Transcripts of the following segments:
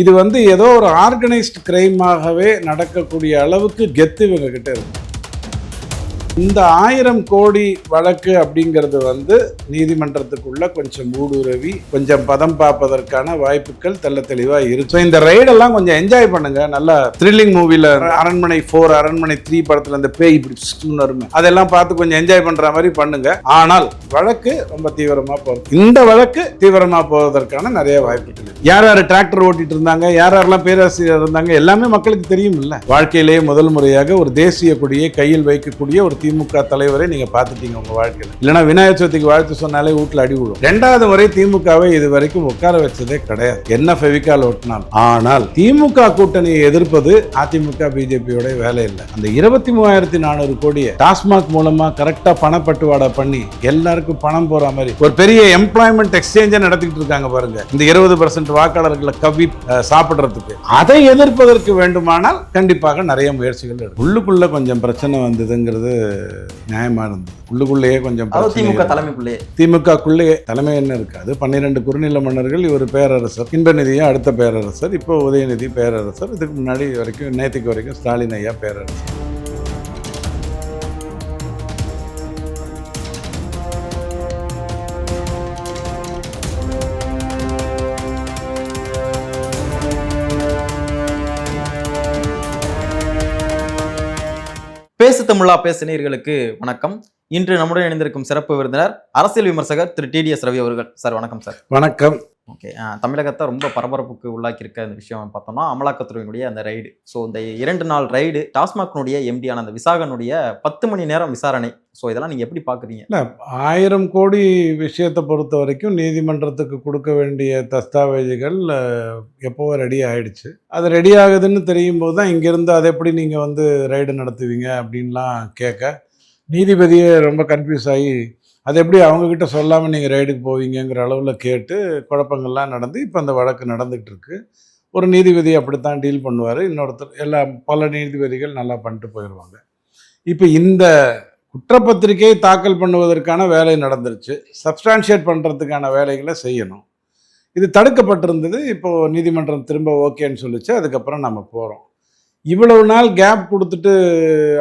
இது வந்து ஏதோ ஒரு ஆர்கனைஸ்ட் கிரைமாகவே நடக்கக்கூடிய அளவுக்கு கெத்து இவங்க கிட்ட இருக்கு. இந்த ஆயிரம் கோடி வழக்கு அப்படிங்கிறது வந்து நீதிமன்றத்துக்குள்ள கொஞ்சம் ஊடுருவி கொஞ்சம் பதம் பார்ப்பதற்கான வாய்ப்புகள் தெள்ள தெளிவாக இருக்கு. இந்த ரைடெல்லாம் கொஞ்சம் என்ஜாய் பண்ணுங்க. நல்லா த்ரில்லிங் மூவில அரண்மனை ஃபோர் அரண்மனை த்ரீ படத்துல அந்த பேய் இப்படி வருமே அதெல்லாம் பார்த்து கொஞ்சம் என்ஜாய் பண்ற மாதிரி பண்ணுங்க. ஆனால் வழக்கு ரொம்ப தீவிரமா போகுது இந்த வழக்கு தீவிரமா போவதற்கான நிறைய வாய்ப்புகள் யார் யார் டிராக்டர் ஓட்டிட்டு இருந்தாங்க யார் யாரெல்லாம் பேராசிரியர் இருந்தாங்க எல்லாமே மக்களுக்கு தெரியும் இல்ல. வாழ்க்கையிலேயே முதல் முறையாக ஒரு தேசிய கொடியை கையில் வைக்கக்கூடிய ஒரு திமுக தலைவரை நீங்க பார்த்துட்டீங்க உங்க வாழ்க்கையில். இல்லைன்னா விநாயகர் சதுர்த்திக்கு வாழ்த்து சொன்னாலே வீட்டுல அடி விடும் ரெண்டாவது முறை திமுகவை இது வரைக்கும் உட்கார வச்சதே கிடையாது. என்ன ஃபெவிக்கால் ஓட்டினால் ஆனால் திமுக கூட்டணியை எதிர்ப்பது அதிமுக பிஜேபியோட வேலை இல்லை. அந்த இருபத்தி மூவாயிரத்தி நானூறு கோடியை டாஸ்மாக் மூலமா கரெக்டா பணப்பட்டுவாடா பண்ணி எல்லாருக்கும் பணம் போற மாதிரி ஒரு பெரிய எம்ப்ளாய்மெண்ட் எக்ஸ்சேஞ்சை நடத்திட்டு இருக்காங்க பாருங்க. இந்த இருபது பர்சன்ட் வாக்காளர்களை கவி சாப்பிடுறதுக்கு. அதை எதிர்ப்பதற்கு வேண்டுமானால் கண்டிப்பாக நிறைய முயற்சிகள் உள்ளுக்குள்ள கொஞ்சம் பிரச்சனை வந்ததுங்கிறது நியாயமா இருந்தது. உள்ளுக்குள்ளேயே கொஞ்சம் திமுக. தலைமைக்குள்ளே திமுகக்குள்ளே தலைமை என்ன இருக்காது பன்னிரெண்டு குறுநில மன்னர்கள் இவர் பேரரசர் இன்பநிதியா அடுத்த பேரரசர் இப்போ உதயநிதி பேரரசர் இதுக்கு முன்னாடி வரைக்கும் நேற்றுக்கு வரைக்கும் ஸ்டாலின் ஐயா பேரரசர். பேசு தமிழா பேசினீர்களுக்கு வணக்கம். இன்று நம்முடன் இணைந்திருக்கும் சிறப்பு விருந்தினர் அரசியல் விமர்சகர் திரு டிடிஎஸ் ரவி அவர்கள். சார் வணக்கம் சார். வணக்கம். ஓகே தமிழகத்தை ரொம்ப பரபரப்புக்கு உள்ளாக்கியிருக்க அந்த விஷயம் பார்த்தோம்னா அமலாக்கத்துறையினுடைய அந்த ரைடு ஸோ இந்த இரண்டு நாள் ரைடு டாஸ்மாக்னுடைய எம்டியான அந்த விசாகனுடைய பத்து மணி நேரம் விசாரணை. ஸோ இதெல்லாம் நீங்கள் எப்படி பார்க்குறீங்க? இல்லை ஆயிரம் கோடி விஷயத்தை பொறுத்த வரைக்கும் நீதிமன்றத்துக்கு கொடுக்க வேண்டிய தஸ்தாவேஜுகள் எப்போவோ ரெடி ஆயிடுச்சு. அது ரெடி ஆகுதுன்னு தெரியும் போது தான் இங்கேருந்து அதை எப்படி நீங்கள் வந்து ரைடு நடத்துவீங்க அப்படின்லாம் கேட்க நீதிபதியே ரொம்ப கன்ஃபியூஸ் ஆகி அது எப்படி அவங்கக்கிட்ட சொல்லாமல் நீங்கள் ரைடுக்கு போவீங்கங்கிற அளவில் கேட்டு குழப்பங்கள்லாம் நடந்து இப்போ அந்த வழக்கு நடந்துகிட்டு இருக்கு ஒரு நீதிபதி அப்படித்தான் டீல் பண்ணுவார். இன்னொருத்தர் எல்லா பல நீதிபதிகள் நல்லா பண்ணிட்டு போயிடுவாங்க இப்போ இந்த குற்றப்பத்திரிகை தாக்கல் பண்ணுவதற்கான வேலை நடந்துருச்சு. சப்ஸ்டான்ஷியேட் பண்ணுறதுக்கான வேலைகளை செய்யணும். இது தடுக்கப்பட்டிருந்தது. இப்போது நீதிமன்றம் திரும்ப ஓகேன்னு சொல்லிச்சு. அதுக்கப்புறம் நம்ம போகிறோம் இவ்வளவு நாள் கேப் கொடுத்துட்டு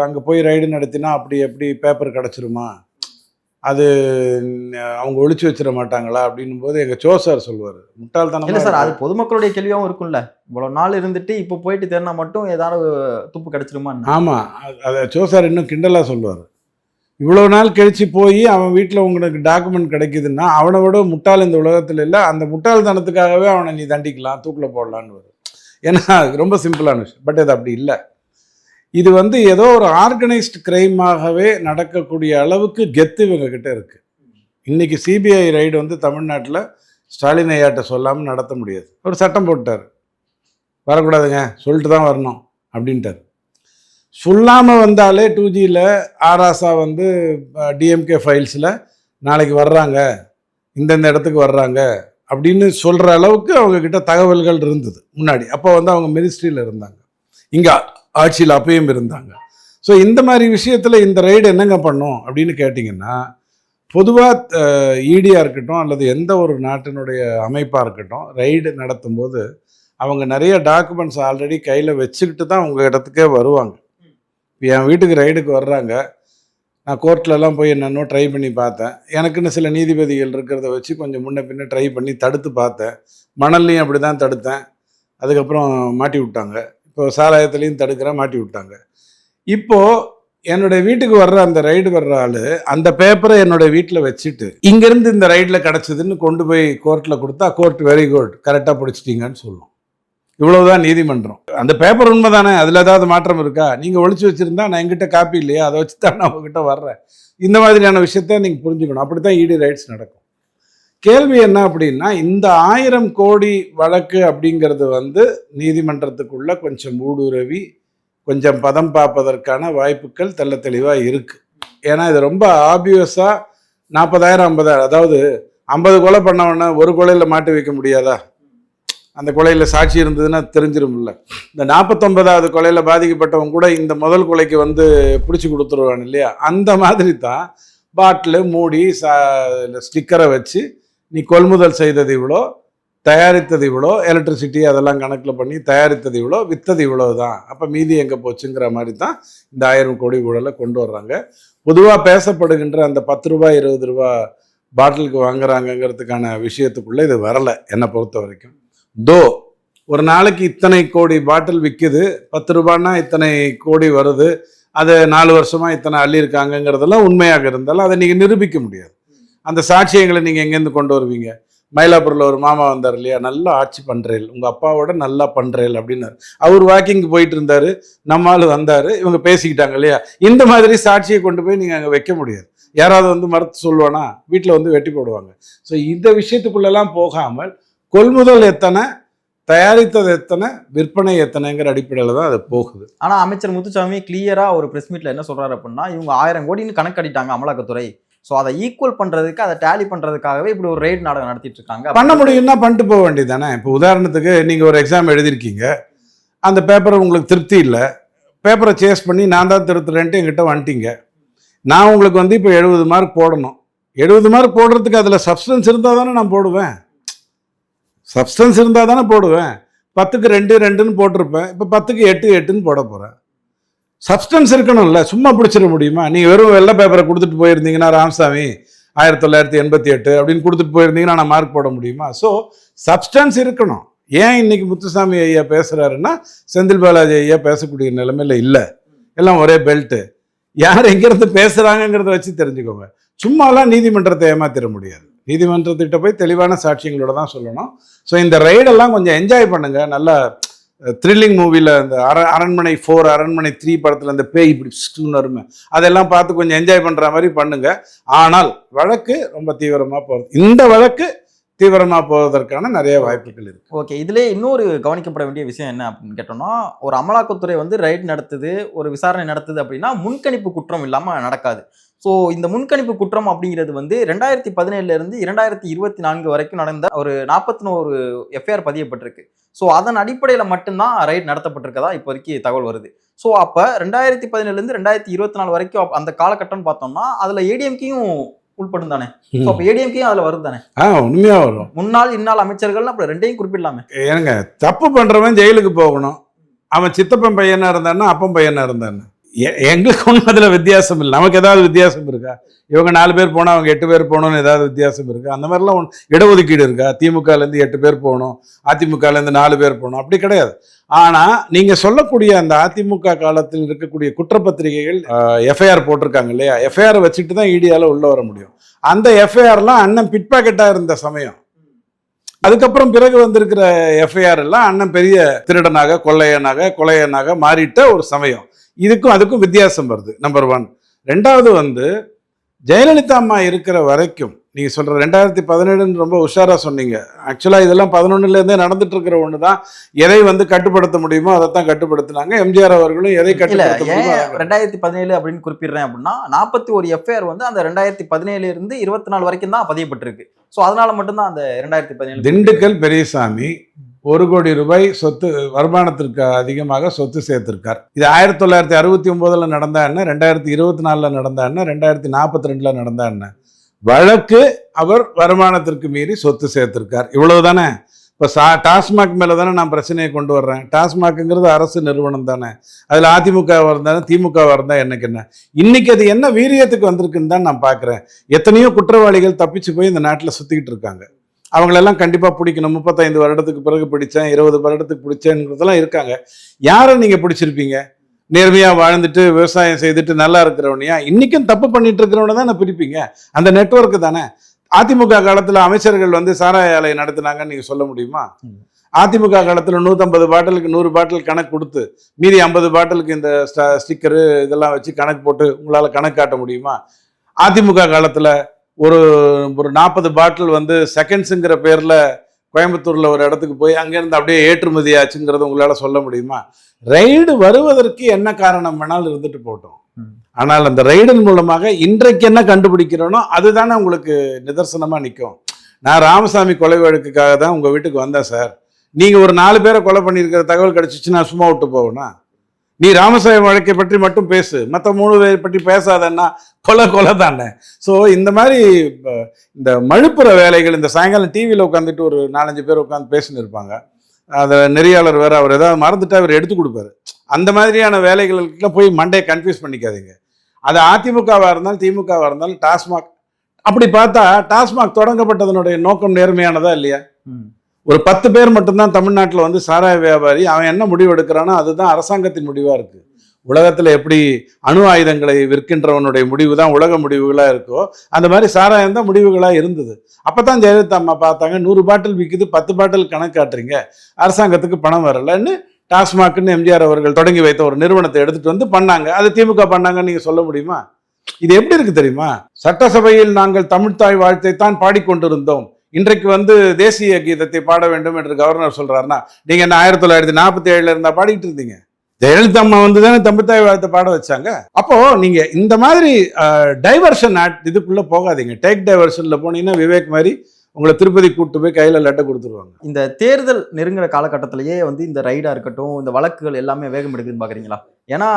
அங்கே போய் ரைடு நடத்தினா அப்படி எப்படி பேப்பர் கிடச்சிருமா? அது அவங்க ஒழிச்சு வச்சிட மாட்டாங்களா அப்படின்னும் போது எங்கள் சோ சார் சொல்லுவார். இல்ல முட்டாள்தனமா சார் அது. பொதுமக்களுடைய கேள்வியாகவும் இருக்கும்ல. இவ்வளவு நாள் இருந்துட்டு இப்போ போயிட்டு தேர்னா மட்டும் ஏதாவது துப்பு கிடைச்சிருமா? ஆமாம் அதை சோ சார் இன்னும் கிண்டலாக சொல்லுவார். இவ்வளோ நாள் கழிச்சு போய் அவன் வீட்டில் உங்களுக்கு டாக்குமெண்ட் கிடைக்குதுன்னா அவனை விட முட்டாள் இந்த உலகத்தில் இல்லை அந்த முட்டாள்தனத்துக்காகவே அவனை நீ தண்டிக்கலாம் தூக்கில் போடலான்னு வரும் ஏன்னா அது ரொம்ப சிம்பிளான விஷயம். பட் அது அப்படி இல்லை. இது வந்து ஏதோ ஒரு ஆர்கனைஸ்ட் கிரைமாகவே நடக்கக்கூடிய அளவுக்கு கெத்து இவங்க கிட்ட இருக்கு. இன்னைக்கு சிபிஐ ரைடு வந்து தமிழ்நாட்டில் ஸ்டாலின் ஐயாட்ட சொல்லாமல் நடத்த முடியாது. ஒரு சட்டம் போட்டார். வரக்கூடாதுங்க சொல்லிட்டு தான் வரணும் அப்படின்ட்டார். சொல்லாமல் வந்தாலே டூ ஜியில் ஆராசா வந்து டிஎம்கே ஃபைல்ஸில் நாளைக்கு வர்றாங்க இந்தந்த இடத்துக்கு வர்றாங்க அப்படின்னு சொல்கிற அளவுக்கு அவங்கக்கிட்ட தகவல்கள் இருந்தது முன்னாடி. அப்போ வந்து அவங்க மினிஸ்ட்ரியில் இருந்தாங்க. இங்கே ஆட்சியில் அப்பயும் இருந்தாங்க. ஸோ இந்த மாதிரி விஷயத்தில் இந்த ரைடு என்னங்க பண்ணும் அப்படின்னு கேட்டிங்கன்னா பொதுவாக ஈடியாக இருக்கட்டும் அல்லது எந்த ஒரு நாட்டினுடைய அமைப்பாக இருக்கட்டும் ரைடு நடத்தும் போது அவங்க நிறைய டாக்குமெண்ட்ஸ் ஆல்ரெடி கையில் வச்சுக்கிட்டு தான் உங்கள் இடத்துக்கே வருவாங்க. இப்போ என் வீட்டுக்கு ரைடுக்கு வர்றாங்க. நான் கோர்ட்லலாம் போய் என்னென்னோ ட்ரை பண்ணி பார்த்தேன். எனக்குன்னு சில நீதிபதிகள் இருக்கிறத வச்சு கொஞ்சம் முன்ன பின்ன ட்ரை பண்ணி தடுத்து பார்த்தேன். மணல்லையும் அப்படி தான் தடுத்தேன். அதுக்கப்புறம் மாட்டி விட்டாங்க. இப்போ சாராயத்துலேயும் தடுக்கிறேன் மாட்டி விட்டாங்க. இப்போது என்னுடைய வீட்டுக்கு வர்ற அந்த ரைடு வர்ற ஆள் அந்த பேப்பரை என்னோட வீட்டில் வச்சுட்டு இங்கேருந்து இந்த ரைடில் கிடச்சிதுன்னு கொண்டு போய் கோர்ட்டில் கொடுத்தா கோர்ட் வெரி குட் கரெக்டாக பிடிச்சிட்டீங்கன்னு சொல்லும். இவ்வளவுதான் நீதிமன்றம். அந்த பேப்பர் உண்மை தானே அதில் ஏதாவது மாற்றம் இருக்கா? நீங்கள் ஒழிச்சு வச்சுருந்தா நான் எங்கிட்ட காப்பி இல்லையா? அதை வச்சு தான் நான் உங்ககிட்ட வர்றேன். இந்த மாதிரியான விஷயத்த நீங்கள் புரிஞ்சுக்கணும். அப்படி தான் இடி ரைட்ஸ் நடக்கும். கேள்வி என்ன அப்படின்னா இந்த ஆயிரம் கோடி வழக்கு அப்படிங்கிறது வந்து நீதிமன்றத்துக்குள்ள கொஞ்சம் ஊடுருவி கொஞ்சம் பதம் பார்ப்பதற்கான வாய்ப்புகள் தெள்ள தெளிவாக இருக்குது ஏன்னா இது ரொம்ப ஆபியஸாக நாற்பதாயிரம் ஐம்பதாயிரம் அதாவது ஐம்பது கொலை பண்ணவொன்னே ஒரு கொலையில் மாட்டி வைக்க முடியாதா? அந்த கொலையில் சாட்சி இருந்ததுன்னா தெரிஞ்சிரும்ல. இந்த நாற்பத்தொன்பதாவது கொலையில் பாதிக்கப்பட்டவங்க கூட இந்த முதல் கொலைக்கு வந்து பிடிச்சி கொடுத்துருவான் இல்லையா? அந்த மாதிரி தான் பாட்டில் மூடி சா ஸ்டிக்கரை வச்சு நீ கொள்முதல் செய்தது இவ்வளோ தயாரித்தது இவ்வளோ எலக்ட்ரிசிட்டி அதெல்லாம் கணக்கில் பண்ணி தயாரித்தது இவ்வளோ வித்தது இவ்வளோ தான். அப்போ மீதி எங்கே போச்சுங்கிற மாதிரி தான் இந்த ஆயிரம் கோடி ஊழலை கொண்டு வர்றாங்க. பொதுவாக பேசப்படுகின்ற அந்த பத்து ரூபாய் இருபது ரூபா பாட்டிலுக்கு வாங்குறாங்கங்கிறதுக்கான விஷயத்துக்குள்ளே இது வரலை என்னை பொறுத்த வரைக்கும். தோ ஒரு நாளைக்கு இத்தனை கோடி பாட்டில் விற்குது பத்து ரூபான்னா இத்தனை கோடி வருது அது நாலு வருஷமாக இத்தனை அள்ளியிருக்காங்கங்கிறதெல்லாம் உண்மையாக இருந்தாலும் அதை நீங்கள் நிரூபிக்க முடியாது. அந்த சாட்சியங்களை நீங்கள் எங்கேருந்து கொண்டு வருவீங்க? மயிலாப்பூரில் ஒரு மாமா வந்தார் இல்லையா? நல்லா ஆட்சி பண்ணுறேன் உங்கள் அப்பாவோட நல்லா பண்ணுறேன் அப்படின்னாரு. அவர் வாக்கிங் போயிட்டு இருந்தார் நம்மால் வந்தார். இவங்க பேசிக்கிட்டாங்க இல்லையா? இந்த மாதிரி சாட்சியை கொண்டு போய் நீங்கள் அங்கே வைக்க முடியாது. யாராவது வந்து மறுத்து சொல்லுவானா? வீட்டில் வந்து வெட்டி போடுவாங்க. ஸோ இந்த விஷயத்துக்குள்ளெல்லாம் போகாமல் கொள்முதல் எத்தனை தயாரித்தது எத்தனை விற்பனை எத்தனைங்கிற அடிப்படையில் தான் அது போகுது. ஆனால் அமைச்சர் முத்துசாமி கிளியராக ஒரு ப்ரெஸ் மீட்டில் என்ன சொல்கிறாரு அப்படின்னா இவங்க ஆயிரம் கோடின்னு கணக்கடிட்டாங்க அமலாக்கத்துறை. சோ அதை ஈக்குவல் பண்றதுக்கு அதை டேலி பண்றதுக்காகவே இப்படி ஒரு ரெய்ட் நாடகம் நடத்திட்டு இருக்காங்க பண்ண முடியும்னா பண்ணிட்டு போக வேண்டியது தானே இப்போ உதாரணத்துக்கு நீங்கள் ஒரு எக்ஸாம் எழுதியிருக்கீங்க. அந்த பேப்பர் உங்களுக்கு திருப்தி இல்லை. பேப்பரை சேஸ் பண்ணி நான் தான் திருத்துறேன்ட்டு என்கிட்ட வந்துட்டீங்க. நான் உங்களுக்கு வந்து இப்போ எழுபது மார்க் போடணும். எழுபது மார்க் போடுறதுக்கு அதில் சப்ஸ்டன்ஸ் இருந்தால் தானே நான் போடுவேன். சப்ஸ்டன்ஸ் இருந்தால் தானே போடுவேன். பத்துக்கு ரெண்டு ரெண்டுன்னு போட்டிருப்பேன். இப்போ பத்துக்கு எட்டு எட்டுன்னு போட போகிறேன் சப்ஸ்டன்ஸ் இருக்கணும்ல சும்மா பிடிச்சிட முடியுமா? நீங்கள் வெறும் வெள்ளை பேப்பரை கொடுத்துட்டு போயிருந்தீங்கன்னா ராமசாமி ஆயிரத்தி தொள்ளாயிரத்தி எண்பத்தி எட்டு அப்படின்னு கொடுத்துட்டு போயிருந்தீங்கன்னா நான் மார்க் போட முடியுமா? ஸோ சப்ஸ்டன்ஸ் இருக்கணும். ஏன் இன்னைக்கு முத்துசாமி ஐயா பேசுறாருன்னா செந்தில் பாலாஜி ஐயா பேசக்கூடிய நிலைமையில இல்லை. எல்லாம் ஒரே பெல்ட்டு யார் எங்கேருந்து பேசுறாங்கங்கிறத வச்சு தெரிஞ்சுக்கோங்க. சும்மாலாம் நீதிமன்றத்தை ஏமாத்திட முடியாது. நீதிமன்றத்திட்ட போய் தெளிவான சாட்சியங்களோட தான் சொல்லணும். ஸோ இந்த ரைடெல்லாம் கொஞ்சம் என்ஜாய் பண்ணுங்க. நல்லா த்ரில்லிங் மூவியில் அந்த அர அரண்மனை ஃபோர் அரண்மனை த்ரீ படத்தில் அந்த பேய் இப்படி ஸ்டூன்னு வருமே அதெல்லாம் பார்த்து கொஞ்சம் என்ஜாய் பண்ணுற மாதிரி பண்ணுங்க. ஆனால் வழக்கு ரொம்ப தீவிரமாக போகிறது இந்த வழக்கு தீவிரமாக போவதற்கான நிறைய வாய்ப்புகள் இருக்கு. ஓகே இதுல இன்னொரு கவனிக்கப்பட வேண்டிய விஷயம் என்ன அப்படின்னு கேட்டோம்னா ஒரு அமலாக்கத்துறை வந்து ரைட் நடத்துது ஒரு விசாரணை நடத்துது அப்படின்னா முன்கணிப்பு குற்றம் இல்லாம நடக்காது. ஸோ இந்த முன்கணிப்பு குற்றம் அப்படிங்கிறது வந்து ரெண்டாயிரத்தி பதினேழுல இருந்து இரண்டாயிரத்தி இருபத்தி நான்கு வரைக்கும் நடந்த ஒரு நாற்பத்தி ஒரு எஃப்ஐஆர் பதியப்பட்டிருக்கு. ஸோ அதன் அடிப்படையில் மட்டும்தான் ரைட் நடத்தப்பட்டிருக்கதா இப்போதைக்கு தகவல் வருது. ஸோ அப்போ ரெண்டாயிரத்தி பதினேழுலேருந்து ரெண்டாயிரத்தி இருபத்தி நாலு வரைக்கும் அந்த காலகட்டம்னு பார்த்தோம்னா அதில் ஏடிஎம்கேயும் உள்படும் தானே அப்போ ஏடிஎம்கேயும் அதில் வருது தானே ஆ உண்மையாக வரும். முன்னாள் இந்நாள் அமைச்சர்கள் அப்புறம் ரெண்டையும் குறிப்பிடலாமே. ஏனுங்க தப்பு பண்ணுறவன் ஜெயிலுக்கு போகணும். அவன் சித்தப்பன் பையனா இருந்தான்னா அப்பன் பையனா இருந்தான்னு. எ- எங்களுக்கு ஒன்றும் அதில் வித்தியாசம் இல்லை. நமக்கு ஏதாவது வித்தியாசம் இருக்கா? இவங்க நாலு பேர் போனால் அவங்க எட்டு பேர் போகணும்னு ஏதாவது வித்தியாசம் இருக்கா? அந்த மாதிரிலாம் ஒன்று இடஒதுக்கீடு இருக்கா? திமுகலேருந்து எட்டு பேர் போகணும் அதிமுகலேருந்து நாலு பேர் போகணும் அப்படி கிடையாது. ஆனால் நீங்கள் சொல்லக்கூடிய அந்த அதிமுக காலத்தில் இருக்கக்கூடிய குற்றப்பத்திரிகைகள் எஃப்ஐஆர் போட்டிருக்காங்க இல்லையா? எஃப்ஐஆர் வச்சுட்டு தான் இடியால் உள்ளே வர முடியும். அந்த எஃப்ஐஆர்லாம் அண்ணன் பிட்பாக்கெட்டாக இருந்த சமயம். அதுக்கப்புறம் பிறகு வந்திருக்கிற எஃப்ஐஆர் எல்லாம் அண்ணன் பெரிய திருடனாக கொள்ளையனாக கொலையனாக மாறிட்ட ஒரு சமயம். இதுக்கும் அதுக்கும் வித்தியாசம் வருது. நம்பர் ஒன் ரெண்டாவது வந்து ஜெயலலிதா அம்மா இருக்கிற வரைக்கும் நீங்க சொல்ற ரெண்டாயிரத்தி பதினேழுன்னு ரொம்ப உஷாரா சொன்னீங்க. ஆக்சுவலா இதெல்லாம் பதினொன்னுல இருந்தே நடந்துட்டு இருக்கிற ஒன்று தான் எதை வந்து கட்டுப்படுத்த முடியுமோ அதைத்தான் கட்டுப்படுத்தினாங்க. எம்ஜிஆர் அவர்களும் எதை கட்டுப்படுத்த முடியுமோ அதை ரெண்டாயிரத்தி பதினேழு அப்படின்னு குறிப்பிடுறேன் அப்படின்னா நாற்பத்தி ஒரு எஃப்ஐஆர் வந்து அந்த ரெண்டாயிரத்தி பதினேழுல இருந்து இருபத்தி நாலு வரைக்கும் தான் பதியப்பட்டிருக்கு. ஸோ அதனால மட்டும்தான் அந்த ரெண்டாயிரத்தி பதினேழு திண்டுக்கல் பெரியசாமி ஒரு கோடி ரூபாய் சொத்து வருமானத்திற்கு அதிகமாக சொத்து சேர்த்திருக்கார். இது ஆயிரத்தி தொள்ளாயிரத்தி அறுபத்தி ஒன்பதுல நடந்தா என்ன? ரெண்டாயிரத்தி இருபத்தி நாலுல நடந்தா என்ன? ரெண்டாயிரத்தி நாற்பத்தி ரெண்டுல நடந்தா என்ன? வழக்கு அவர் வருமானத்திற்கு மீறி சொத்து சேர்த்திருக்கார். இவ்வளவுதானே? இப்போ சா டாஸ்மாக் மேலே தானே நான் பிரச்சனையை கொண்டு வர்றேன். டாஸ்மாக்குங்கிறது அரசு நிறுவனம் தானே? அதில் அதிமுகவாக இருந்தாலும் திமுகவாக இருந்தால் எனக்கு என்ன? இன்றைக்கி அது என்ன வீரியத்துக்கு வந்திருக்குன்னு தான் நான் பார்க்குறேன் எத்தனையோ குற்றவாளிகள் தப்பிச்சு போய் இந்த நாட்டில் சுற்றிக்கிட்டு இருக்காங்க. அவங்களெல்லாம் கண்டிப்பாக பிடிக்கணும். முப்பத்தைந்து வருடத்துக்கு பிறகு பிடிச்சேன் இருபது வருடத்துக்கு பிடிச்சேங்கிறதெல்லாம் இருக்காங்க. யாரை நீங்கள் பிடிச்சிருப்பீங்க? நேர்மையாக வாழ்ந்துட்டு விவசாயம் செய்துட்டு நல்லா இருக்கிறவனையா இன்றைக்கும் தப்பு பண்ணிட்டு இருக்கிறவனை தான் பிடிப்பீங்க? அந்த நெட்வொர்க்கு தானே. அதிமுக காலத்தில் அமைச்சர்கள் வந்து சாராய ஆலை நடத்தினாங்கன்னு நீங்கள் சொல்ல முடியுமா? அதிமுக காலத்தில் நூற்றம்பது பாட்டிலுக்கு நூறு பாட்டில் கணக்கு கொடுத்து மீதி ஐம்பது பாட்டிலுக்கு இந்த ஸ்டிக்கரு இதெல்லாம் வச்சு கணக்கு போட்டு உங்களால் கணக்கு காட்ட முடியுமா? அதிமுக காலத்தில் ஒரு ஒரு நாற்பது பாட்டில் வந்து செகண்ட்ஸுங்கிற பேரில் கோயம்புத்தூரில் ஒரு இடத்துக்கு போய் அங்கேருந்து அப்படியே ஏற்றுமதி ஆச்சுங்கிறத உங்களால் சொல்ல முடியுமா? ரைடு வருவதற்கு என்ன காரணம் வேணாலும் இருந்துட்டு போட்டோம். ஆனால் அந்த ரைடின் மூலமாக இன்றைக்கு என்ன கண்டுபிடிக்கிறோனோ அதுதானே உங்களுக்கு நிதர்சனமாக நிற்கும் நான் ராமசாமி கொலை வழக்குக்காக தான் உங்கள் வீட்டுக்கு வந்தேன் சார். நீங்கள் ஒரு நாலு பேரை கொலை பண்ணியிருக்கிற தகவல் கிடச்சிச்சு நான் சும்மா விட்டு போவேனா? நீ ராமசாமி வழக்கை பற்றி மட்டும் பேசு. மற்ற மூணு பேரை பற்றி பேசாதன்னா கொலை கொலை தானே. ஸோ இந்த மாதிரி இந்த மழுப்புற வேலைகள் இந்த சாயங்காலம் டிவியில் உட்காந்துட்டு ஒரு நாலஞ்சு பேர் உட்காந்து பேசின்னு இருப்பாங்க. அதை நெறியாளர் வேறு அவர் ஏதாவது மறந்துட்டு அவர் எடுத்து கொடுப்பாரு. அந்த மாதிரியான வேலைகளுக்கெல்லாம் போய் மண்டையை கன்ஃபியூஸ் பண்ணிக்காதீங்க. அது அதிமுகவாக இருந்தாலும் திமுகவாக இருந்தாலும் டாஸ்மாக் அப்படி பார்த்தா டாஸ்மாக் தொடங்கப்பட்டதனுடைய நோக்கம் நேர்மையானதா இல்லையா? ம். ஒரு பத்து பேர் மட்டும்தான் தமிழ்நாட்டில் வந்து சாராய வியாபாரி அவன் என்ன முடிவு எடுக்கிறானோ அதுதான் அரசாங்கத்தின் முடிவாக இருக்குது உலகத்தில் எப்படி அணு ஆயுதங்களை விற்கின்றவனுடைய முடிவு தான் உலக முடிவுகளாக இருக்கோ அந்த மாதிரி சாராயம் தான் முடிவுகளாக இருந்தது. அப்போ தான் ஜெயலலிதா அம்மா பார்த்தாங்க நூறு பாட்டில் விற்குது பத்து பாட்டில் கணக்காட்டுறீங்க அரசாங்கத்துக்கு பணம் வரலன்னு டாஸ்மாக்னு எம்ஜிஆர் அவர்கள் தொடங்கி வைத்த ஒரு நிறுவனத்தை எடுத்துட்டு வந்து பண்ணாங்க. அது திமுக பண்ணாங்கன்னு நீங்கள் சொல்ல முடியுமா? இது எப்படி இருக்கு தெரியுமா? சட்டசபையில் நாங்கள் தமிழ்த்தாய் வாழ்த்தை தான் பாடிக்கொண்டிருந்தோம். இன்றைக்கு வந்து தேசிய கீதத்தை பாட வேண்டும் என்று கவர்னர் சொல்றாருன்னா நீங்க என்ன ஆயிரத்தி தொள்ளாயிரத்தி நாற்பத்தி ஏழுல இருந்தா பாடிட்டு இருந்தீங்க. ஜெயலலிதா அம்மா வந்து தானே தம்பித்தாய் வாழ்த்து பாட வச்சாங்க. அப்போ நீங்க இந்த மாதிரி டைவர்ஷன் ஆட் இதுக்குள்ள போகாதீங்க. டேக் டைவர்ஷன்ல போனீங்கன்னா விவேக் மாதிரி உங்களை திருப்பதி கூட்டு போய் கையில் லெட்டர் கொடுத்துருவாங்க. இந்த தேர்தல் நெருங்குற காலகட்டத்திலேயே வந்து இந்த ரைடாக இருக்கட்டும் இந்த வழக்குகள் எல்லாமே வேகம் எடுக்குதுன்னு பார்க்குறீங்களா ஏன்னா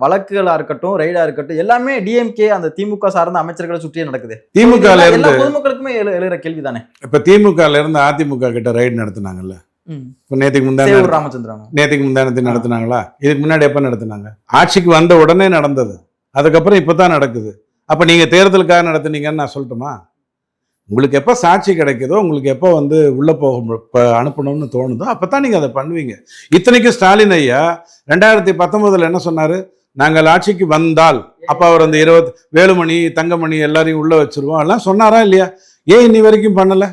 வழக்குகளா இருக்கட்டும் ரைடா இருக்கட்டும் எல்லாமே டிஎம்கே அந்த திமுக சார்ந்த அமைச்சர்களை சுற்றியே நடக்குது. திமுக பொதுமக்களுக்குமே எழு- எழுகிற கேள்வி தானே இப்ப திமுக இருந்து அதிமுக கிட்ட ரைடு நடத்துனாங்கல்ல? இப்ப நேத்துக்கு முந்தான ராமச்சந்திரன். நேற்றுக்கு முந்தானத்தை நடத்துனாங்களா? இதுக்கு முன்னாடி எப்போ நடத்துனாங்க? ஆட்சிக்கு வந்த உடனே நடந்தது. அதுக்கப்புறம் இப்போ தான் நடக்குது. அப்போ நீங்கள் தேர்தலுக்காக நடத்துனீங்கன்னு நான் சொல்லட்டுமா? உங்களுக்கு எப்போ சாட்சி கிடைக்குதோ உங்களுக்கு எப்போ வந்து உள்ளே போக இப்போ அனுப்பணும்னு தோணுதோ அப்போ தான் நீங்கள் அதை பண்ணுவீங்க. இத்தனைக்கும் ஸ்டாலின் ஐயா ரெண்டாயிரத்தி பத்தொம்போதில் என்ன சொன்னார்? நாங்கள் ஆட்சிக்கு வந்தால் அப்போ அவர் அந்த இருபத் வேலுமணி தங்கமணி எல்லாரையும் உள்ளே வச்சிருவோம். எல்லாம் சொன்னாரா இல்லையா? ஏன் இன்னி வரைக்கும் பண்ணலை?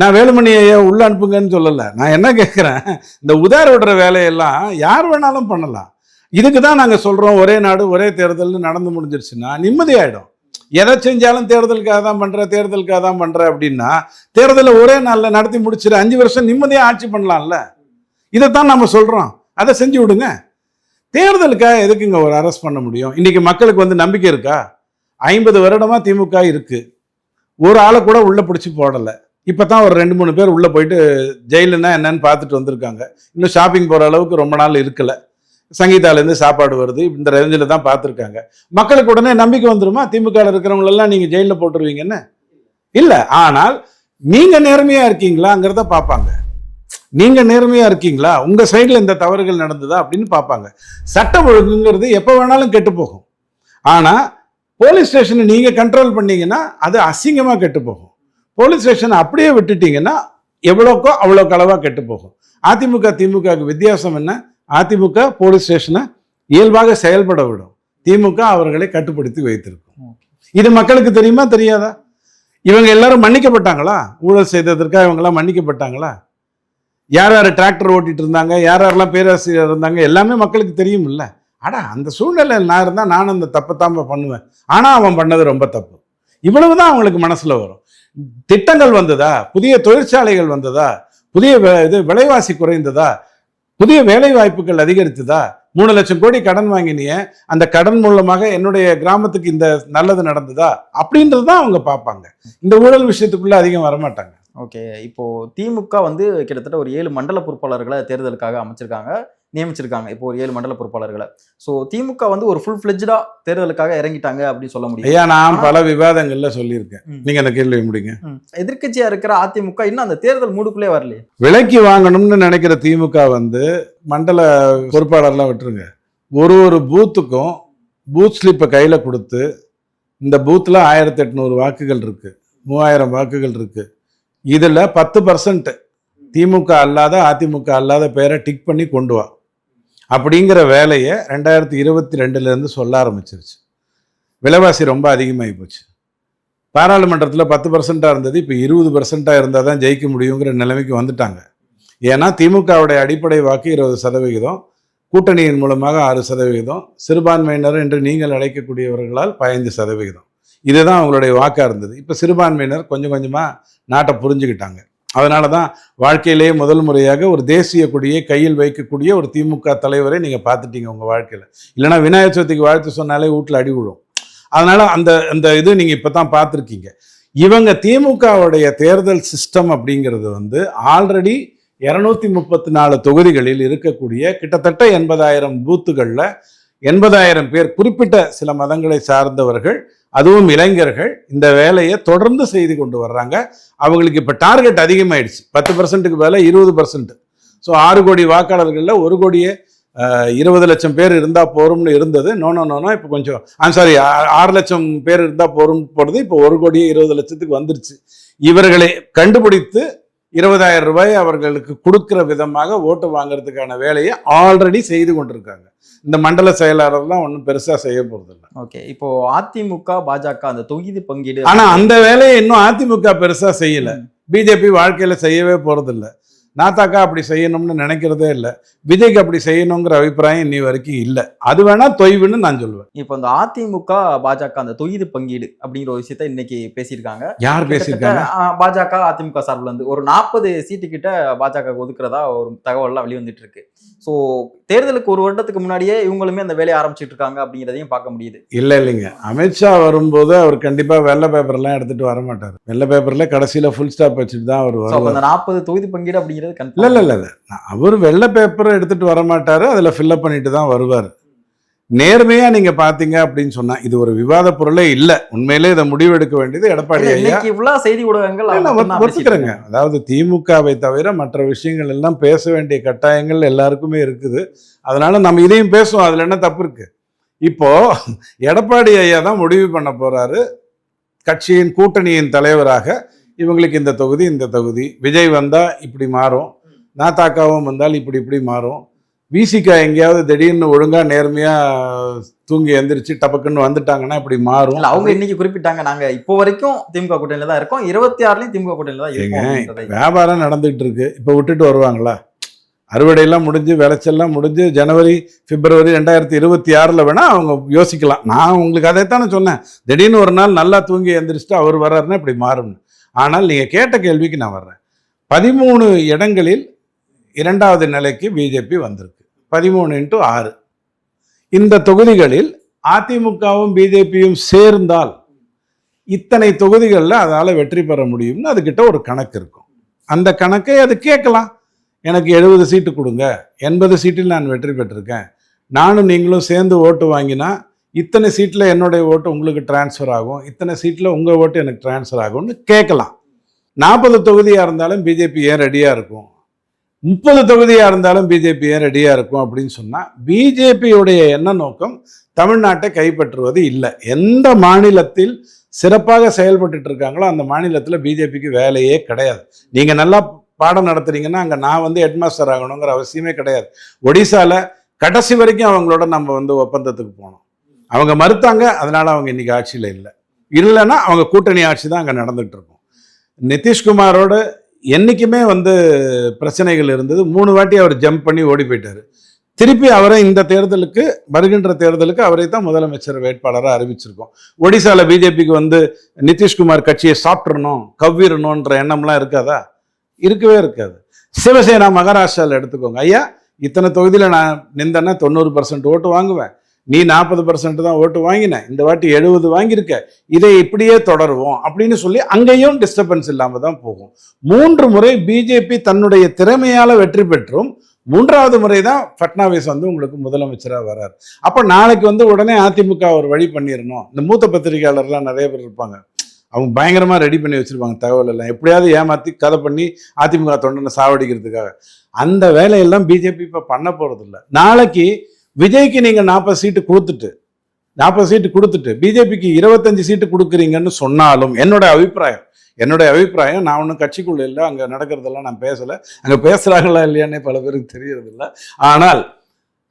நான் வேலுமணி ஐயா உள்ள அனுப்புங்கன்னு சொல்லலை. நான் என்ன கேட்குறேன் இந்த உதார விடுற வேலையெல்லாம் யார் வேணாலும் பண்ணலாம். இதுக்கு தான் நாங்கள் சொல்கிறோம் ஒரே நாடு ஒரே தேர்தல்னு நடந்து முடிஞ்சிருச்சுன்னா நிம்மதியாயிடும். எதை செஞ்சாலும் தேர்தலுக்காக தான் பண்ணுற தேர்தலுக்காக தான் பண்ணுற அப்படின்னா தேர்தலை ஒரே நாளில் நடத்தி முடிச்சிரு அஞ்சு வருஷம் நிம்மதியாக ஆட்சி பண்ணலாம்ல. இதைத்தான் நம்ம சொல்கிறோம் அதை செஞ்சு விடுங்க. தேர்தலுக்காக எதுக்குங்க ஒரு அரெஸ்ட் பண்ண முடியும்? இன்றைக்கி மக்களுக்கு வந்து நம்பிக்கை இருக்கா? ஐம்பது வருடமா திமுக இருக்குது ஒரு ஆளை கூட உள்ளே பிடிச்சி போடலை. இப்போ தான் ஒரு ரெண்டு மூணு பேர் உள்ளே போயிட்டு ஜெயிலுன்னா என்னன்னு பார்த்துட்டு வந்திருக்காங்க. இன்னும் ஷாப்பிங் போகிற அளவுக்கு ரொம்ப நாள் இருக்கலை. சங்கீதாலேருந்து சாப்பாடு வருது. இந்த ரேஞ்சில் தான் பார்த்துருக்காங்க. மக்களுக்கு உடனே நம்பிக்கை வந்துருமா? திமுகவில் இருக்கிறவங்களெல்லாம் நீங்கள் ஜெயிலில் போட்டுருவீங்கன்னு இல்லை. ஆனால் நீங்கள் நேர்மையாக இருக்கீங்களாங்கிறத பார்ப்பாங்க. நீங்கள் நேர்மையாக இருக்கீங்களா? உங்கள் சைடில் இந்த தவறுகள் நடந்ததா? அப்படின்னு பார்ப்பாங்க. சட்ட ஒழுங்குங்கிறது எப்போ வேணாலும் கெட்டு போகும். ஆனால் போலீஸ் ஸ்டேஷனை நீங்கள் கண்ட்ரோல் பண்ணீங்கன்னா அது அசிங்கமாக கெட்டு போகும். போலீஸ் ஸ்டேஷனை அப்படியே விட்டுட்டீங்கன்னா எவ்வளோக்கோ அவ்வளோக்கு அளவாக கெட்டு போகும். அதிமுக திமுகவுக்கு வித்தியாசம் என்ன? அதிமுக போலீஸ் ஸ்டேஷனை இயல்பாக செயல்பட விடும். திமுக அவர்களை கட்டுப்படுத்தி வைத்திருக்கும். இது மக்களுக்கு தெரியுமா தெரியாதா? இவங்க எல்லாரும் மன்னிக்கப்பட்டாங்களா? ஊழல் செய்ததற்காக இவங்கெல்லாம் மன்னிக்கப்பட்டாங்களா? யார் யார் டிராக்டர் ஓட்டிட்டு இருந்தாங்க யார் யாரெல்லாம் பேராசிரியர் இருந்தாங்க எல்லாமே மக்களுக்கு தெரியும் இல்ல அடா அந்த சூழ்நிலையில் நான் இருந்தால் நானும் அந்த தப்பை தான் பண்ணுவேன். ஆனால் அவன் பண்ணது ரொம்ப தப்பு. இவ்வளவுதான் அவங்களுக்கு மனசுல வரும். திட்டங்கள் வந்ததா? புதிய தொழிற்சாலைகள் வந்ததா? புதிய இது விலைவாசி குறைந்ததா? புதிய வேலை வாய்ப்புகள் அதிகரித்ததா மூணு லட்சம் கோடி கடன் வாங்கினிய. அந்த கடன் மூலமாக என்னுடைய கிராமத்துக்கு இந்த நல்லது நடந்ததா? அப்படின்றது தான் அவங்க பார்ப்பாங்க. இந்த ஊழல் விஷயத்துக்குள்ள அதிகம் வரமாட்டாங்க. ஓகே இப்போ திமுக வந்து கிட்டத்தட்ட ஒரு ஏழு மண்டல பொறுப்பாளர்களை தேர்தலுக்காக அமைச்சிருக்காங்க. நியமிச்சிருக்காங்க. இப்போ ஒரு ஏழு மண்டல பொறுப்பாளர்களை. ஸோ திமுக வந்து ஒரு ஃபுல் ஃபிளெஜ்டா தேர்தலுக்காக இறங்கிட்டாங்க அப்படின்னு சொல்ல முடியும். ஐயா நான் பல விவாதங்கள்ல சொல்லியிருக்கேன். நீங்க அந்த கேள்வி முடிங்க. ம். எதிர்க்கட்சியா இருக்கிற அதிமுக இன்னும் அந்த தேர்தல் மூடுக்குள்ளே வரலையே? விலைக்கு வாங்கணும்னு நினைக்கிற திமுக வந்து மண்டல பொறுப்பாளர்லாம் விட்டுருங்க. ஒரு ஒரு பூத்துக்கும் பூத் ஸ்லிப்பை கையில் கொடுத்து இந்த பூத்தில் ஆயிரத்தி எட்நூறு வாக்குகள் இருக்கு. மூவாயிரம் வாக்குகள் இருக்கு. இதில் பத்து பர்சன்ட் திமுக அல்லாத அதிமுக அல்லாத பேரை டிக் பண்ணி கொண்டு வா. அப்படிங்கிற வேலையை ரெண்டாயிரத்தி இருபத்தி ரெண்டுலேருந்து சொல்ல ஆரம்பிச்சிருச்சு. விலைவாசி ரொம்ப அதிகமாகி போச்சு. பாராளுமன்றத்தில் பத்து பர்சண்ட்டாக இருந்தது இப்போ இருபது பர்சண்ட்டாக இருந்தால் தான் ஜெயிக்க முடியுங்கிற நிலைமைக்கு வந்துட்டாங்க. ஏன்னா திமுகவுடைய அடிப்படை வாக்கு இருபது சதவிகிதம் கூட்டணியின் மூலமாக ஆறு சதவிகிதம் சிறுபான்மையினர் என்று நீங்கள் அழைக்கக்கூடியவர்களால் பதினைந்து சதவிகிதம். இதுதான் அவங்களுடைய வாக்காக இருந்தது. இப்போ சிறுபான்மையினர் கொஞ்சம் கொஞ்சமாக நாட்டை புரிஞ்சுக்கிட்டாங்க. அதனால தான் வாழ்க்கையிலேயே முதல் முறையாக ஒரு தேசிய கொடியை கையில் வைக்கக்கூடிய ஒரு திமுக தலைவரை நீங்கள் பார்த்துட்டீங்க உங்கள் வாழ்க்கையில். இல்லைன்னா விநாயகர் சதுர்த்திக்கு வாழ்த்து சொன்னாலே வீட்டில் அடி விழும். அதனால் அந்த அந்த இது நீங்கள் இப்போ தான் பார்த்துருக்கீங்க. இவங்க திமுகவுடைய தேர்தல் சிஸ்டம் அப்படிங்கிறது வந்து ஆல்ரெடி இரநூத்தி முப்பத்தி நாலு தொகுதிகளில் இருக்கக்கூடிய கிட்டத்தட்ட எண்பதாயிரம் பூத்துகளில் எண்பதாயிரம் பேர் குறிப்பிட்ட சில மதங்களை சார்ந்தவர்கள் அதுவும் இளைஞர்கள் இந்த வேலையை தொடர்ந்து செய்து கொண்டு வர்றாங்க. அவங்களுக்கு இப்போ டார்கெட் அதிகமாயிடுச்சு. பத்து பர்சன்ட்டுக்கு மேலே இருபது பர்சன்ட் ஸோ ஆறு கோடி வாக்காளர்களில் ஒரு கோடியே இருபது லட்சம் பேர் இருந்தால் போரும்னு இருந்தது. நோனோ நோனா நோனோ இப்போ கொஞ்சம் ஐ சாரி ஆறு லட்சம் பேர் இருந்தால் போரும் போடுறது இப்போ ஒரு கோடியே இருபது லட்சத்துக்கு வந்துருச்சு. இவர்களை கண்டுபிடித்து இருபதாயிரம் ரூபாய் அவர்களுக்கு கொடுக்குற விதமாக ஓட்டு வாங்குறதுக்கான வேலையை ஆல்ரெடி செய்து கொண்டிருக்காங்க. இந்த மண்டல செயலாளர்லாம் ஒன்றும் பெருசாக செய்ய போகிறதில்ல ஓகே இப்போ அதிமுக பாஜக அந்த தொகுதி பங்கீடு ஆனா அந்த வேலையை இன்னும் அதிமுக பெருசா செய்யல. பிஜேபி வாழ்க்கையில செய்யவே போறதில்ல. நாத்தாக்கா அப்படி செய்யணும்னு நினைக்கிறதே இல்லை. விஜய்க்கு அப்படி செய்யணுங்கிற அபிப்பிராயம் இன்னி வரைக்கும் இல்லை. அது வேணா தொய்வுன்னு நான் சொல்லுவேன். இப்போ இந்த அதிமுக பாஜக அந்த தொகுதி பங்கீடு அப்படிங்கிற ஒரு விஷயத்த இன்னைக்கு பேசியிருக்காங்க. யார் பேசியிருக்காங்க? பாஜக அதிமுக சார்பில் இருந்து ஒரு நாற்பது சீட்டு கிட்ட பாஜக ஒதுக்குறதா ஒரு தகவல்லாம் வெளிவந்துட்டு இருக்கு. ஸோ தேர்தலுக்கு ஒரு வருடத்துக்கு முன்னாடியே இவங்களுமே அந்த வேலையை ஆரம்பிச்சிட்டு இருக்காங்க அப்படிங்கிறதையும் பார்க்க முடியுது. இல்லை இல்லைங்க. அமித்ஷா வரும்போது அவர் கண்டிப்பா வெள்ளை பேப்பர்லாம் எடுத்துட்டு வர மாட்டார். வெள்ளை பேப்பர்ல கடைசியில ஃபுல் ஸ்டாப் வச்சுட்டு தான் அவர் வருவார் அந்த நாற்பது தொகுதி பங்கீடு அப்படிங்கிறது இல்ல இல்ல இல்ல. அவர் வெள்ளை பேப்பர் எடுத்துட்டு வர மாட்டாரு. அதுல ஃபில்அப் பண்ணிட்டு தான் வருவார். நேர்மையா நீங்க பாத்தீங்க அப்படின்னு சொன்னா இது ஒரு விவாத பொருளே இல்ல. உண்மையிலே இதை முடிவெடுக்க வேண்டியது எடப்பாடி ஐயா. செய்தி ஊடகங்கள் ஒத்துக்கிறேங்க. அதாவது திமுகவை தவிர மற்ற விஷயங்கள் எல்லாம் பேச வேண்டிய கட்டாயங்கள் எல்லாருக்குமே இருக்குது. அதனால நம்ம இதையும் பேசுவோம். அதுல என்ன தப்பு இருக்கு? இப்போ எடப்பாடி ஐயா தான் முடிவு பண்ண போறாரு. கட்சியின் கூட்டணியின் தலைவராக இவங்களுக்கு இந்த தொகுதி இந்த தொகுதி. விஜய் வந்தா இப்படி மாறும். நாத்தாக்காவும் வந்தால் இப்படி இப்படி மாறும். விசிகா எங்கேயாவது திடீர்னு ஒழுங்கா நேர்மையா தூங்கி எந்திரிச்சு டபக்குன்னு வந்துட்டாங்கன்னா இப்படி மாறும். அவங்க இன்னைக்கு குறிப்பிட்டாங்க நாங்க இப்போ வரைக்கும் திமுக கூட்டணியில தான் இருக்கோம். இருபத்தி ஆறுலயும் திமுக கூட்டணியில தான் இருக்கோம். வியாபாரம் நடந்துகிட்டு இருக்கு இப்போ விட்டுட்டு வருவாங்களா? அறுவடையெல்லாம் முடிஞ்சு விளைச்சல்லாம் முடிஞ்சு ஜனவரி பிப்ரவரி ரெண்டாயிரத்தி இருபத்தி ஆறில் வேணால் அவங்க யோசிக்கலாம். நான் உங்களுக்கு அதைத்தானே சொன்னேன். திடீர்னு ஒரு நாள் நல்லா தூங்கி எந்திரிச்சிட்டு அவர் வர்றாருன்னா இப்படி மாறும்னு. ஆனால் நீங்கள் கேட்ட கேள்விக்கு நான் வர்றேன். பதிமூணு இடங்களில் இரண்டாவது நிலைக்கு பிஜேபி வந்திருக்கு. பதிமூணு இன்ட்டு ஆறு. இந்த தொகுதிகளில் அதிமுகவும் பிஜேபியும் சேர்ந்தால் இத்தனை தொகுதிகளில் அதால் வெற்றி பெற முடியும்னு அதுக்கிட்ட ஒரு கணக்கு இருக்கும். அந்த கணக்கை அது கேட்கலாம். எனக்கு எழுபது சீட்டு கொடுங்க. எண்பது சீட்டில் நான் வெற்றி பெற்றிருக்கேன். நானும் நீங்களும் சேர்ந்து ஓட்டு வாங்கினா இத்தனை சீட்டில் என்னுடைய ஓட்டு உங்களுக்கு டிரான்ஸ்ஃபர் ஆகும். இத்தனை சீட்டில் உங்கள் ஓட்டு எனக்கு டிரான்ஸ்ஃபர் ஆகும்னு கேட்கலாம். நாற்பது தொகுதியாக இருந்தாலும் பிஜேபி ஏன் ரெடியாக இருக்கும்? முப்பது தொகுதியாக இருந்தாலும் பிஜேபி ஏன் ரெடியாக இருக்கும் அப்படின்னு சொன்னால் பிஜேபியுடைய எண்ண நோக்கம் தமிழ்நாட்டை கைப்பற்றுவது இல்லை. எந்த மாநிலத்தில் சிறப்பாக செயல்பட்டுட்டு இருக்காங்களோ அந்த மாநிலத்தில் பிஜேபிக்கு வேலையே கிடையாது. நீங்கள் நல்லா பாடம் நடத்துறீங்கன்னா அங்கே நான் வந்து ஹெட்மாஸ்டர் ஆகணுங்கிற அவசியமே கிடையாது. ஒடிசாவில் கடைசி வரைக்கும் அவங்களோட நம்ம வந்து ஒப்பந்தத்துக்கு போனோம். அவங்க மறுத்தாங்க அதனால அவங்க இன்னைக்கு ஆட்சியில் இல்லை. இல்லைன்னா அவங்க கூட்டணி ஆட்சி தான் அங்கே நடந்துகிட்டு இருக்கும். நிதிஷ்குமாரோட என்றைக்குமே வந்து பிரச்சனைகள் இருந்தது. மூணு வாட்டி அவர் ஜம்ப் பண்ணி ஓடி போயிட்டார். திருப்பி அவரை இந்த தேர்தலுக்கு வருகின்ற தேர்தலுக்கு அவரை தான் முதலமைச்சர் வேட்பாளராக அறிவிச்சிருக்கோம். ஒடிசாவில் பிஜேபிக்கு வந்து நிதிஷ்குமார் கட்சியை சாப்பிட்றணும் கவ்விடணுன்ற எண்ணம்லாம் இருக்காதா? இருக்கவே இருக்காது. சிவசேனா மகாராஷ்டிராவில் எடுத்துக்கோங்க. ஐயா இத்தனை தொகுதியில் நான் நின்றேன்னா தொண்ணூறு பர்சன்ட் ஓட்டு வாங்குவேன். நீ நாற்பது பர்சன்ட் தான் ஓட்டு வாங்கின இந்த வாட்டி எழுபது வாங்கியிருக்க இதை இப்படியே தொடருவோம் அப்படின்னு சொல்லி அங்கேயும் டிஸ்டர்பன்ஸ் இல்லாமல் தான் போகும். மூன்று முறை பிஜேபி தன்னுடைய திறமையால் வெற்றி பெற்றும் மூன்றாவது முறை தான் ஃபட்னாவிஸ் வந்து உங்களுக்கு முதலமைச்சராக வரார். அப்போ நாளைக்கு வந்து உடனே அதிமுக ஒரு வழி பண்ணிடணும் இந்த மூத்த பத்திரிகையாளர்லாம் நிறைய பேர் இருப்பாங்க. அவங்க பயங்கரமாக ரெடி பண்ணி வச்சிருப்பாங்க தகவல் எல்லாம். எப்படியாவது ஏமாற்றி கதை பண்ணி அதிமுக தொண்டனை சாவடிக்கிறதுக்காக. அந்த வேலையெல்லாம் பிஜேபி இப்போ பண்ண போகிறதில்ல நாளைக்கு விஜய்க்கு நீங்கள் நாற்பது சீட்டு கொடுத்துட்டு நாற்பது சீட்டு கொடுத்துட்டு பிஜேபிக்கு இருபத்தஞ்சு சீட்டு கொடுக்குறீங்கன்னு சொன்னாலும் என்னோட அபிப்பிராயம் என்னுடைய அபிப்பிராயம் நான் ஒன்றும் கட்சிக்குள்ள இல்லை அங்கே நடக்கிறதெல்லாம் நான் பேசலை. அங்கே பேசுகிறாங்களா இல்லையானே பல பேருக்கு தெரியறதில்ல. ஆனால்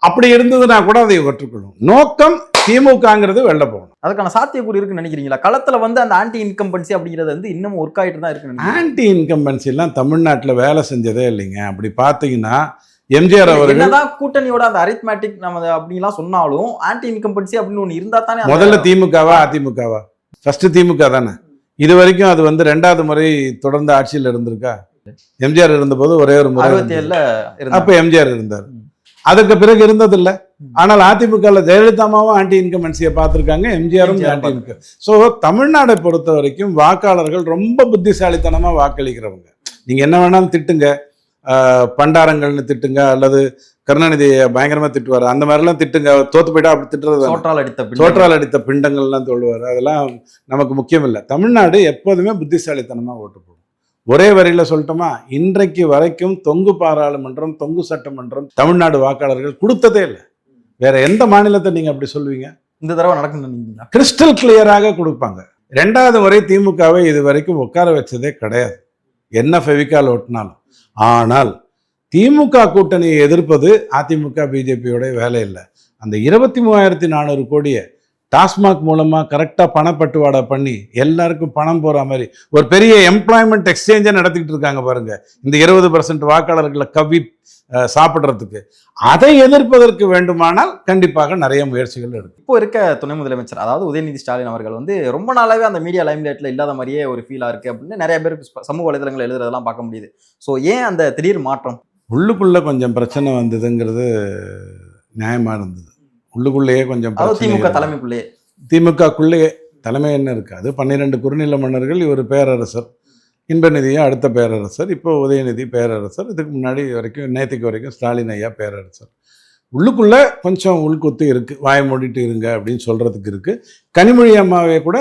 அப்படி இருந்ததுன்னா கூட அதை ஒற்றுக்கொள்ளும். நோக்கம் திமுகங்கிறது வெளில போகணும். அதுக்கான சாத்தியக்கூறு இருக்குன்னு நினைக்கிறீங்களா? களத்துல வந்து அந்த ஆன்டி இன்கம்பன்சி அப்படிங்கிறது வந்து இன்னும் ஒர்க் ஆயிட்டு தான் நினைக்கிறீங்களா? ஆன்டி இன்கம்பன்சி எல்லாம் தமிழ்நாட்டில் வேலை செஞ்சதே இல்லைங்க. அப்படி பார்த்தீங்கன்னா எம்ஜிஆர் அவர்கள் என்னதான் கூட்டணியோட அந்த அரித்மேட்டிக் நம்ம அப்படிலாம் சொன்னாலும் ஆன்டி இன்கம்பன்சி அப்படின்னு ஒண்ணு இருந்தா தானே முதல்ல திமுகவா அதிமுகவா? ஃபர்ஸ்ட் திமுக தானே. இது வரைக்கும் அது வந்து ரெண்டாவது முறை தொடர்ந்து ஆட்சியில் இருந்திருக்கா? எம்ஜிஆர் இருந்தபோது ஒரே ஒரு முறை அப்ப எம்ஜிஆர் இருந்தார். ம். அதுக்கு பிறகு இருந்ததில்ல. ஆனால் அதிமுகல ஜெயலலிதாமாவும் ஆன்டி இன்கம்பன்சியை பார்த்திருக்காங்க எம்ஜிஆரும் எம்ஜிஆர் ஆன்டி இன்கம் ஸோ தமிழ்நாடை பொறுத்த வரைக்கும் வாக்காளர்கள் ரொம்ப புத்திசாலித்தனமா வாக்களிக்கிறவங்க. நீங்க என்ன வேணாலும் திட்டுங்க. பண்டாரங்கள்னு திட்டுங்க அல்லது கருணாநிதியை பயங்கரமா திட்டுவார். அந்த மாதிரிலாம் திட்டுங்க. தோத்து போயிட்டா அப்படி திட்டுறது. சோற்றால் அடித்த. சோற்றால் அடித்த பிண்டங்கள்லாம் சொல்லுவார் அதெல்லாம் நமக்கு முக்கியம் இல்லை தமிழ்நாடு எப்போதுமே புத்திசாலித்தனமாக ஓட்டு போடும். ஒரே வரியில் சொல்லட்டுமா? இன்றைக்கு வரைக்கும் தொங்கு பாராளுமன்றம் தொங்கு சட்டமன்றம் தமிழ்நாடு வாக்காளர்கள் கொடுத்ததே இல்லை. வேற எந்த மாநிலத்தை நீங்க அப்படி சொல்லுவீங்க? இந்த தடவை நினைக்கிறீங்களா? கிறிஸ்டல் கிளியராக கொடுப்பாங்க. ரெண்டாவது முறை திமுகவை இது வரைக்கும் உட்கார வச்சதே கிடையாது. என்ன ஃபெவிகால் ஓட்டினாலும். ஆனால் திமுக கூட்டணியை எதிர்ப்பது அதிமுக பிஜேபியோட வேலை இல்லை. அந்த இருபத்தி மூவாயிரத்தி நானூறு கோடியை டாஸ்மாக் மூலமா கரெக்டாக பணப்பட்டுவாடா பண்ணி எல்லாருக்கும் பணம் போற மாதிரி. ஒரு பெரிய எம்ப்ளாய்மெண்ட் எக்ஸ்சேஞ்சை நடத்திக்கிட்டு இருக்காங்க பாருங்க. இந்த இருபது பர்சன்ட் வாக்காளர்களை கவி அஹ், சாப்பிடுறதுக்கு. அதை எதிர்ப்பதற்கு வேண்டுமானால் கண்டிப்பாக நிறைய முயற்சிகள் எடுக்கும். இப்போ இருக்க துணை முதலமைச்சர் அதாவது உதயநிதி ஸ்டாலின் அவர்கள் வந்து ரொம்ப நாளாவே அந்த மீடியா லைம்லைட்ல இல்லாத மாதிரியே ஒரு ஃபீலா இருக்கு அப்படின்னு நிறைய பேர் சமூக வலைதளங்கள் எழுதுறதெல்லாம் பார்க்க முடியுது. ஸோ ஏன் அந்த திடீர் மாற்றம்? உள்ளுக்குள்ள கொஞ்சம் பிரச்சனை வந்ததுங்கிறது நியாயமா இருந்தது. உள்ளுக்குள்ளேயே கொஞ்சம் திமுக. தலைமைக்குள்ளேயே. திமுகக்குள்ளேயே தலைமை என்ன இருக்காது பன்னிரெண்டு குறுநில மன்னர்கள் இவர் பேரரசர் இன்பநிதியும் அடுத்த பேரரசர் இப்போ உதயநிதி பேரரசர் இதுக்கு முன்னாடி வரைக்கும் நேற்றுக்கு வரைக்கும் ஸ்டாலின் ஐயா பேரரசர். உள்ளுக்குள்ள கொஞ்சம் உள்குத்து இருக்கு வாய மூடிட்டு இருங்க அப்படின்னு சொல்றதுக்கு இருக்கு. கனிமொழி அம்மாவே கூட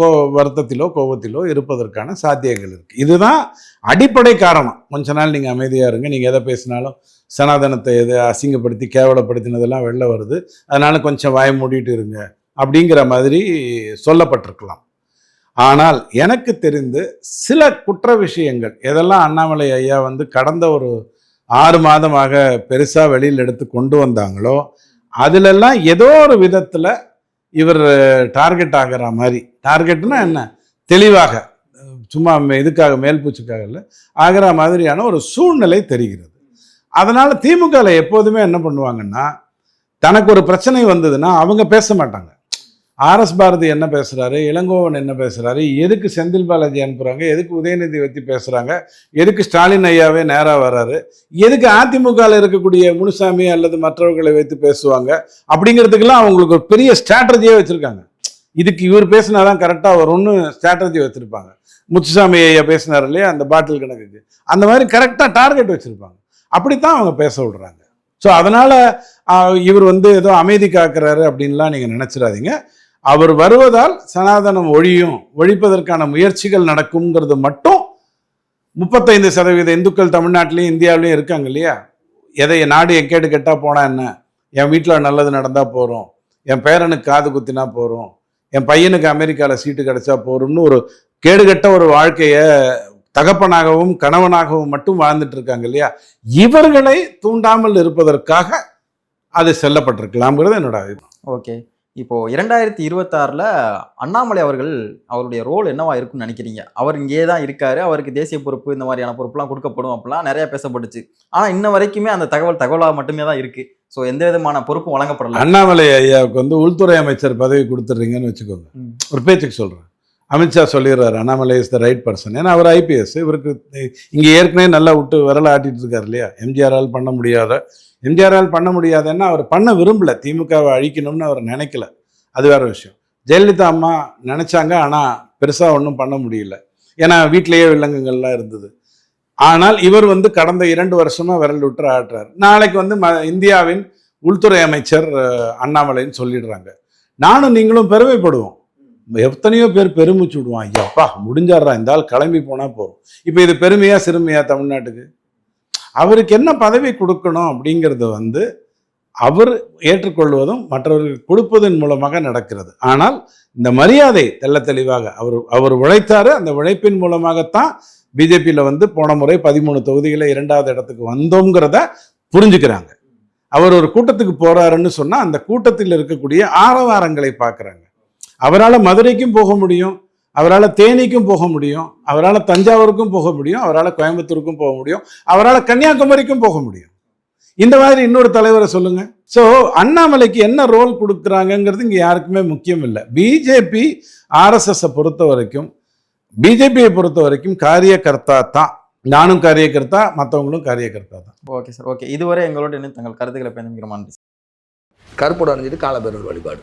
கோ வருத்தத்திலோ கோபத்திலோ இருப்பதற்கான சாத்தியங்கள் இருக்கு. இதுதான் அடிப்படை காரணம். கொஞ்ச நாள் நீங்க அமைதியா இருங்க நீங்க எதை பேசினாலும் சனாதனத்தை எது அசிங்கப்படுத்தி கேவலப்படுத்தினதெல்லாம் வெளில வருது. அதனால் கொஞ்சம் வாய மூடிட்டு இருங்க அப்படிங்கிற மாதிரி சொல்லப்பட்டிருக்கலாம். ஆனால் எனக்கு தெரிந்து சில குற்ற விஷயங்கள் எதெல்லாம் அண்ணாமலை ஐயா வந்து கடந்த ஒரு ஆறு மாதமாக பெருசாக வெளியில் எடுத்து கொண்டு வந்தாங்களோ அதிலெல்லாம் ஏதோ ஒரு விதத்தில் இவர் டார்கெட் ஆகிற மாதிரி. டார்கெட்னா என்ன? தெளிவாக சும்மா மே- இதுக்காக மேல்பூச்சுக்காக இல்லை ஆகிற மாதிரியான ஒரு சூழ்நிலை தெரிகிறது. அதனால் திமுகவில் எப்போதுமே என்ன பண்ணுவாங்கன்னா தனக்கு ஒரு பிரச்சனை வந்ததுன்னா அவங்க பேச மாட்டாங்க. ஆர்எஸ் பாரதி என்ன பேசுகிறாரு இளங்கோவன் என்ன பேசுகிறாரு எதுக்கு செந்தில் பாலாஜி அனுப்புகிறாங்க எதுக்கு உதயநிதி வச்சு பேசுகிறாங்க எதுக்கு ஸ்டாலின் ஐயாவே நேராக வர்றாரு எதுக்கு அதிமுகவில் இருக்கக்கூடிய முனுசாமி அல்லது மற்றவர்களை வைத்து பேசுவாங்க அப்படிங்கிறதுக்கெல்லாம் அவங்களுக்கு ஒரு பெரிய ஸ்ட்ராட்டஜியே வச்சுருக்காங்க. இதுக்கு இவர் பேசினாதான் கரெக்டாக வரும்னு ஸ்ட்ராட்டஜி வச்சுருப்பாங்க. முத்துசாமி ஐயா பேசினார் இல்லையா அந்த பாட்டில் கணக்குக்கு. அந்த மாதிரி கரெக்டாக டார்கெட் வச்சுருப்பாங்க. அப்படித்தான் அவங்க பேச விடுறாங்க. ஸோ அதனால் இவர் வந்து ஏதோ அமைதி காக்குறாரு அப்படின்லாம் நீங்கள் நினச்சிடாதீங்க. அவர் வருவதால் சனாதனம் ஒழியும். ஒழிப்பதற்கான முயற்சிகள் நடக்குங்கிறது மட்டும் முப்பத்தைந்து சதவீத இந்துக்கள் தமிழ்நாட்டிலையும் இந்தியாவிலையும் இருக்காங்க இல்லையா? எதை நாடு எக்கேடு கெட்டால் போனா என்ன? என் வீட்டில் நல்லது நடந்தால் போகிறோம் என் பேரனுக்கு காது குத்தினா போகிறோம் என் பையனுக்கு அமெரிக்காவில் சீட்டு கிடைச்சா போகிறோம்னு ஒரு கேடுகட்ட ஒரு வாழ்க்கையை தகப்பனாகவும் கணவனாகவும் மட்டும் வாழ்ந்துட்டு இருக்காங்க இல்லையா? இவர்களை தூண்டாமல் இருப்பதற்காக அது செல்லப்பட்டிருக்கலாம்ங்கிறது என்னோட ஓகே. இப்போ இரண்டாயிரத்தி இருபத்தாறுல அண்ணாமலை அவர்கள் அவருடைய ரோல் என்னவா இருக்கும்னு நினைக்கிறீங்க? அவர் இங்கேயே தான் இருக்காரு அவருக்கு தேசிய பொறுப்பு இந்த மாதிரியான பொறுப்புலாம் கொடுக்கப்படும் அப்படிலாம் நிறைய பேசப்பட்டுச்சு. ஆனா இன்ன வரைக்குமே அந்த தகவல் தகவலாக மட்டுமே தான் இருக்கு. ஸோ எந்த விதமான பொறுப்பும் வழங்கப்படல. அண்ணாமலை ஐயாவுக்கு வந்து உள்துறை அமைச்சர் பதவி கொடுத்துட்றீங்கன்னு வச்சுக்கோங்க. ஒரு பேச்சுக்கு சொல்கிறேன் அமித்ஷா சொல்லிடுறாரு Annamalai is the right person ஏன்னா அவர் ஐபிஎஸ் இவருக்கு இங்கே ஏற்கனவே நல்லா விட்டு விரல ஆட்டிட்டு இருக்காரு இல்லையா? எம்ஜிஆரால் பண்ண முடியாத எம்ஜிஆரால் பண்ண முடியாதன்னா அவர் பண்ண விரும்பல. திமுகவை அழிக்கணும்னு அவர் நினைக்கல. அது வேற விஷயம். ஜெயலலிதா அம்மா நினைச்சாங்க ஆனால் பெருசாக ஒன்றும் பண்ண முடியல. ஏன்னா வீட்டிலேயே வில்லங்கங்கள்லாம் இருந்தது. ஆனால் இவர் வந்து கடந்த இரண்டு வருஷமாக விரல் விட்டு ஆட்டுறாரு. நாளைக்கு வந்து ம இந்தியாவின் உள்துறை அமைச்சர் அண்ணாமலைன்னு சொல்லிடுறாங்க. நானும் நீங்களும் பெருமைப்படுவோம். எத்தனையோ பேர் பெருமிச்சு விடுவான். ஐயாப்பா முடிஞ்சாடுறா. இந்த ஆள் கிளம்பி போனால் போதும். இப்போ இது பெருமையா சிறுமையா தமிழ்நாட்டுக்கு? அவருக்கு என்ன பதவி கொடுக்கணும் அப்படிங்கிறது வந்து அவர் ஏற்றுக்கொள்வதும் மற்றவர்களுக்கு கொடுப்பதன் மூலமாக நடக்கிறது. ஆனால் இந்த மரியாதை தெள்ள தெளிவாக அவர் அவர் உழைத்தாரு. அந்த உழைப்பின் மூலமாகத்தான் பிஜேபியில் வந்து போன முறை பதிமூணு தொகுதிகளில் இரண்டாவது இடத்துக்கு வந்தோங்கிறத புரிஞ்சுக்கிறாங்க. அவர் ஒரு கூட்டத்துக்கு போறாருன்னு சொன்னால் அந்த கூட்டத்தில் இருக்கக்கூடிய ஆரவாரங்களை பார்க்குறாங்க. அவரால் மதுரைக்கும் போக முடியும் அவரால் தேனிக்கும் போக முடியும் அவரால் தஞ்சாவூருக்கும் போக முடியும் அவரால் கோயம்புத்தூருக்கும் போக முடியும் அவரால் கன்னியாகுமரிக்கும் போக முடியும். இந்த மாதிரி இன்னொரு தலைவரை சொல்லுங்க. ஸோ அண்ணாமலைக்கு என்ன ரோல் கொடுக்குறாங்கங்கிறது இங்கே யாருக்குமே முக்கியம் இல்லை. பிஜேபி ஆர்எஸ்எஸ்ஸை பொறுத்த வரைக்கும் பிஜேபியை பொறுத்த வரைக்கும் காரியகர்த்தா தான். நானும் காரியகர்த்தா மற்றவங்களும் காரியகர்த்தா தான். ஓகே சார் ஓகே இதுவரை எங்களோட தங்கள் கருத்துக்களை பயணிக்கிறோம் கருப்போட அணிஞ்சிட்டு காலபேரர் வழிபாடு.